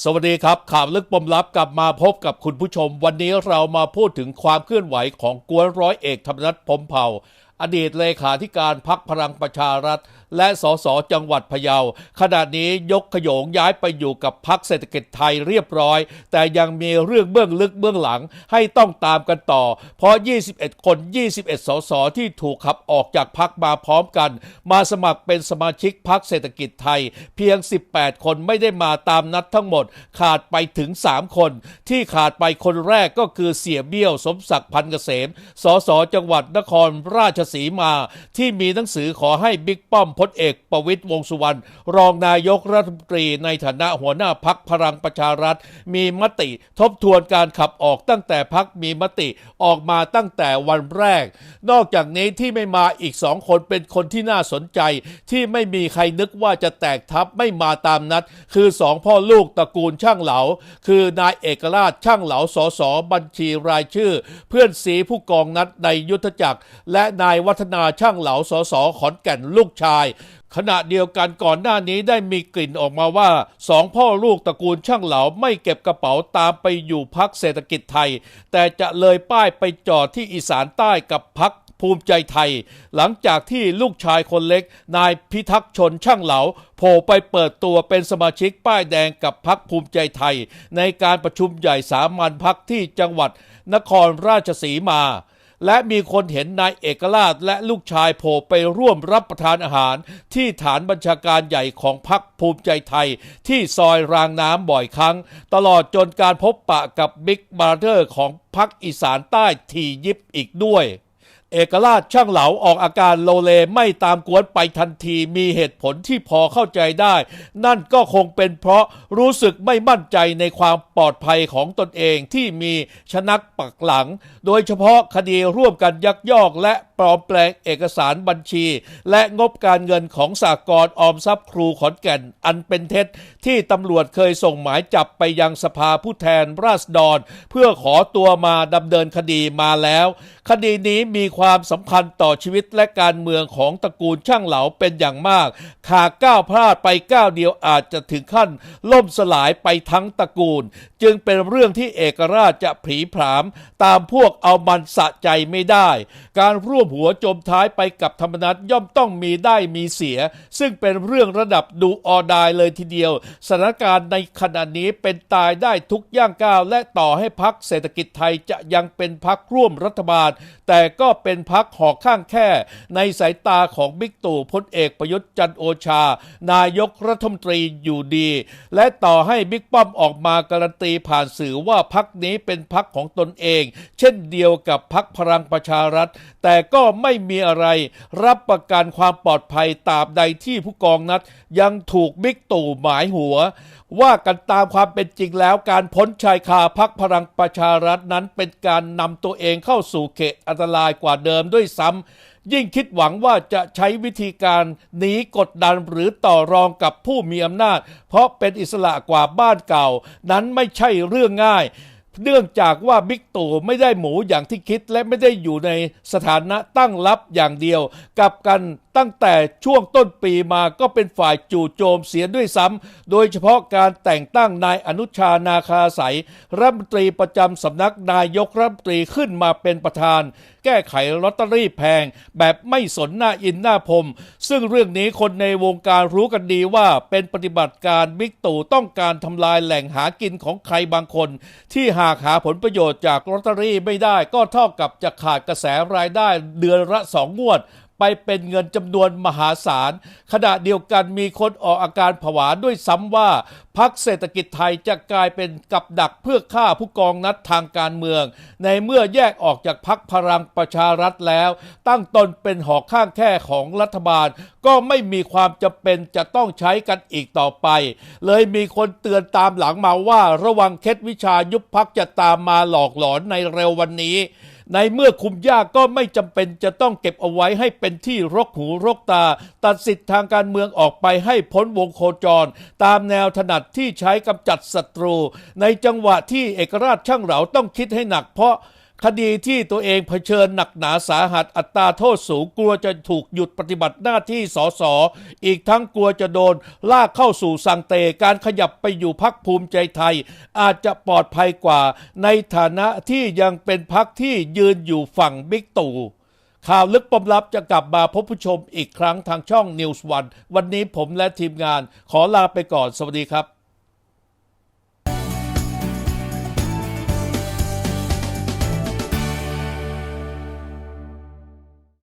สวัสดีครับ ข่าวลึกปมลับกลับมาพบกับคุณผู้ชม วันนี้เรามาพูดถึงความเคลื่อนไหวของกวนร้อยเอกธรรมนัฐพรมเผ่า อดีตเลขาธิการพักพลังประชารัฐ และสสจังหวัดพะเยา ขณะนี้ยกขโยงย้ายไปอยู่กับพักเศรษฐกิจไทยเรียบร้อย แต่ยังมีเรื่องเบื้องลึกเบื้องหลังให้ต้องตามกันต่อ เพราะ 21 คน 21 สสที่ถูกขับออกจากพักมาพร้อมกัน มาสมัครเป็นสมาชิกพักเศรษฐกิจไทย เพียง 18 คนไม่ได้มาตามนัดทั้งหมด ขาดไปถึง 3 คน ที่ขาดไปคนแรกก็คือเสียเบี้ยวสมศักดิ์พันเกษม สสจังหวัดนครราชสีมา ที่มีหนังสือขอให้บิ๊กป้อมพลเอกประวิตยวงสุวรรณรองนายกรัฐมนตรีในฐานะหัวหน้าพักพลังประชารัฐ มีมติทบทวนการขับออกตั้งแต่พักมีมติออกมาตั้งแต่วันแรก นอกจากนี้ที่ไม่มาอีกสองคนเป็นคนที่น่าสนใจ ที่ไม่มีใครนึกว่าจะแตกทัพไม่มาตามนัด คือสองพ่อลูกตระกูลช่างเหลา คือนายเอกราชช่างเหลาสสบัญชีรายชื่อ เพื่อนสีผู้กองนัดในยุทธจักร และนายวัฒนาช่างเหลาสสขอนแก่นลูกชายขณะเดียวกันก่อนหน้านี้ได้มีกลิ่นออกมาว่าสองพ่อลูกตระกูลช่างเหลาไม่เก็บกระเป๋าตามไปอยู่พักเศรษฐกิจไทย แต่จะเลยป้ายไปจอดที่อีสานใต้กับพักภูมิใจไทย หลังจากที่ลูกชายคนเล็ก นายพิทักษ์ชนช่างเหลาโผล่ไปเปิดตัวเป็นสมาชิกป้ายแดงกับพักภูมิใจไทย ในการประชุมใหญ่สามัญพักที่จังหวัดนครราชสีมา และมีคนเห็นนายเอกราชและลูกชายโผล่ไปร่วมรับประทานอาหาร ที่ฐานบัญชาการใหญ่ของพรรคภูมิใจไทย ที่ซอยรางน้ำบ่อยครั้ง ตลอดจนการพบปะกับบิ๊กบราเดอร์ของพรรคอีสานใต้ทียิบอีกด้วย เอกราชช่างเหลาออกอาการโลเลไม่ตามกวนไปทันทีมีเหตุผลที่พอเข้าใจได้ นั่นก็คงเป็นเพราะรู้สึกไม่มั่นใจในความปลอดภัยของตนเองที่มีชนักปักหลัง โดยเฉพาะคดีร่วมกันยักยอกและ ลอมแปลงเอกสารบัญชี และงบการเงินของสากลออมทรัพย์ครูขอนแก่น อันเป็นเท็จ ที่ตำรวจเคยส่งหมายจับไปยังสภาผู้แทนราษฎร เพื่อขอตัวมาดำเนินคดีมาแล้ว คดีนี้มีความสำคัญต่อชีวิตและการเมืองของตระกูลช่างเหลาเป็นอย่างมากหากก้าวพลาดไปก้าวเดียวอาจจะถึงขั้น ล่มสลายไปทั้งตระกูล จึงเป็นเรื่องที่เอกราชจะผีผาม ตามพวกเอามันสะใจไม่ได้ การร่วมหัวจมท้ายไปกับธรรมนัตย่อมต้องมีได้มีเสีย ซึ่งเป็นเรื่องระดับดูออดายเลยทีเดียวสถานการณ์ในขณะนี้เป็นตายได้ทุกย่างก้าวและต่อให้พักเศรษฐกิจไทยจะยังเป็นพักร่วมรัฐบาล แต่ก็เป็นพักหอกข้างแค่ ในสายตาของบิ๊กตู่พลเอกประยุทธ์จันโอชา นายกรัฐมนตรีอยู่ดี และต่อให้บิ๊กป้อมออกมาการันตีผ่านสื่อว่าพักนี้เป็นพักของตนเอง เช่นเดียวกับพักพลังประชารัฐ แต่ก็ไม่มีอะไร รับประกันความปลอดภัยตราบใดที่ผู้กองนัด ยังถูกบิ๊กตู่หมายหัว ว่ากันตามความเป็นจริงแล้วการพ้นชายคาพักพลังประชารัฐนั้นเป็นการนำตัวเองเข้าสู่เขตอันตรายกว่าเดิมด้วยซ้ำยิ่งคิดหวังว่าจะใช้วิธีการหนีกดดันหรือต่อรองกับผู้มีอำนาจ เพราะเป็นอิสระกว่าบ้านเก่า นั้นไม่ใช่เรื่องง่าย เนื่องจากว่าบิ๊กตู่ไม่ได้หมูอย่างที่คิดและไม่ได้อยู่ในสถานะตั้งรับอย่างเดียว กับกันตั้งแต่ช่วงต้นปีมาก็เป็นฝ่ายจู่โจมเสียด้วยซ้ำ โดยเฉพาะการแต่งตั้งนายอนุชานาคาใสยรัฐมนตรีประจำสำนักนายกรัฐมนตรีขึ้นมาเป็นประธาน แก้ไขลอตเตอรี่แพง แบบไม่สนหน้าอินหน้าพรม ซึ่งเรื่องนี้คนในวงการรู้กันดีว่าเป็นปฏิบัติการบิ๊กตู่ต้องการทำลายแหล่งหากินของใครบางคน ที่หากหาผลประโยชน์จากลอตเตอรี่ไม่ได้ ก็เท่ากับจะขาดกระแสรายได้เดือนละสองงวดไปเป็นเงินจำนวนมหาศาล ขณะเดียวกันมีคนออกอาการผวาด้วยซ้ำว่าพักเศรษฐกิจไทยจะกลายเป็นกับดักเพื่อฆ่าผู้กองนัดทางการเมือง ในเมื่อแยกออกจากพักพลังประชารัฐแล้ว ตั้งตนเป็นหอกข้างแค่ของรัฐบาล ก็ไม่มีความจำเป็นจะต้องใช้กันอีกต่อไป เลยมีคนเตือนตามหลังมาว่าระวังเคล็ดวิชายุบพักจะตามมาหลอกหลอนในเร็ววันนี้ ในเมื่อคุมยากก็ไม่จำเป็นจะต้องเก็บเอาไว้ให้เป็นที่รกหูรกตา ตัดสิทธิ์ทางการเมืองออกไปให้พ้นวงโคจร ตามแนวถนัดที่ใช้กำจัดศัตรู ในจังหวะที่เอกราชช่างเหลาต้องคิดให้หนักเพราะ คดีที่ตัวเองเผชิญหนักหนาสาหัสอัตราโทษสูงกลัวจะถูกหยุดปฏิบัติหน้าที่สสอีกทั้งกลัวจะโดน ลากเข้าสู่สังเตการขยับไปอยู่พักภูมิใจไทย อาจจะปลอดภัยกว่า ในฐานะที่ยังเป็นพักที่ยืนอยู่ฝั่งบิ๊กตู่ข่าวลึกปมลับจะกลับมาพบผู้ชมอีกครั้งทางช่อง News วันวันนี้ผมและทีมงานขอลาไปก่อนสวัสดีครับ